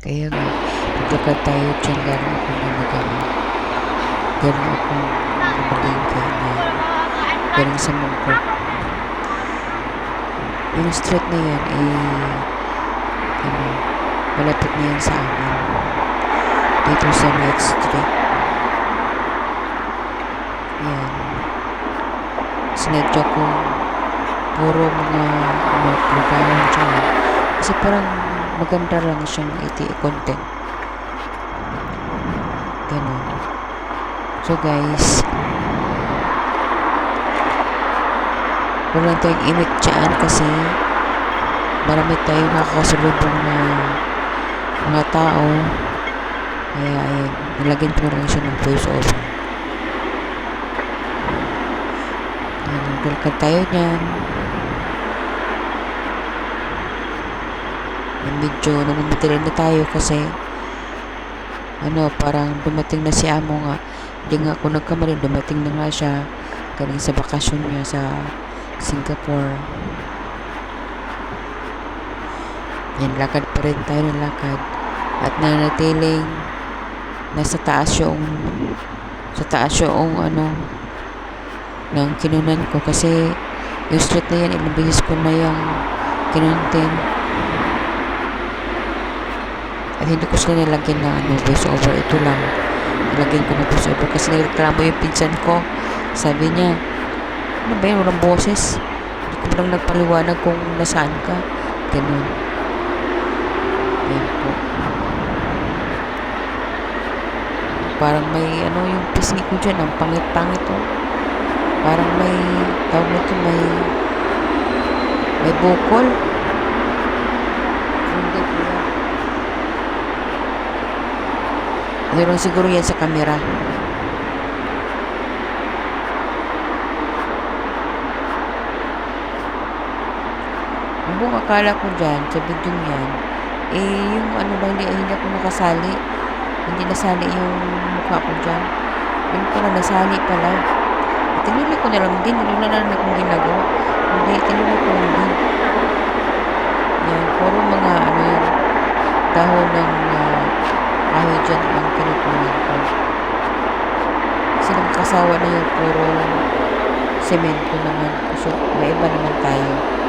Kaya nga, maglakad tayo dyan galing ako na nagano. Galing ako namalingke na galing sa mungko. Yung street na yan, eh, ano, malapit na yan sa amin. Dito sa Night Street. Yan. Sinadya ko puro mga ano, lugawan dyan. Kasi parang maganda lang siyang iti-content. Ganun. So guys, wala tayong imik dyan kasi marami tayong nakakasalubong na mga tao. Kaya ayun, nilagyan ko lang siya ng voice over. Welcome tayo dyan. Medyo namimitilan na tayo kasi ano, parang dumating na si amo nga. Hindi nga ako nagkamali, dumating na nga siya galing sa bakasyon niya sa Singapore. Yan, lakad pa rin tayo ng lakad. At nanatiling nasa taas yung sa taas yung ano ng kinunan ko kasi yung street na yan, ilang ko na yung kinuntin. At hindi ko sila nilagyan ng ano, voice over. Ito lang. Nilagyan ko ng voice over kasi nagreklamo yung pinsan ko. Sabi niya, ano ba yun? Walang boses. Hindi ko lang nagpaliwanag kung nasaan ka. Ganun. Yan po. Parang may ano yung pisngi ko dyan. Ang pangit-pangit oh. Parang may tawag nito may may bukol. Hindi po yan. Meron siguro yan sa camera. Ang buong akala ko dyan, sa video yan, eh, yung ano lang, hindi, hindi ako nakasali. Hindi nasali yung mukha ko dyan. Yun pala, nasali pala. Tinuli ko na lang din, wala na lang akong ginagawa. Hindi, tinuli ko lang din. Yan, puro mga ano yung dahon ng Nakakasawa na yung puro semento naman. So, may iba naman tayo.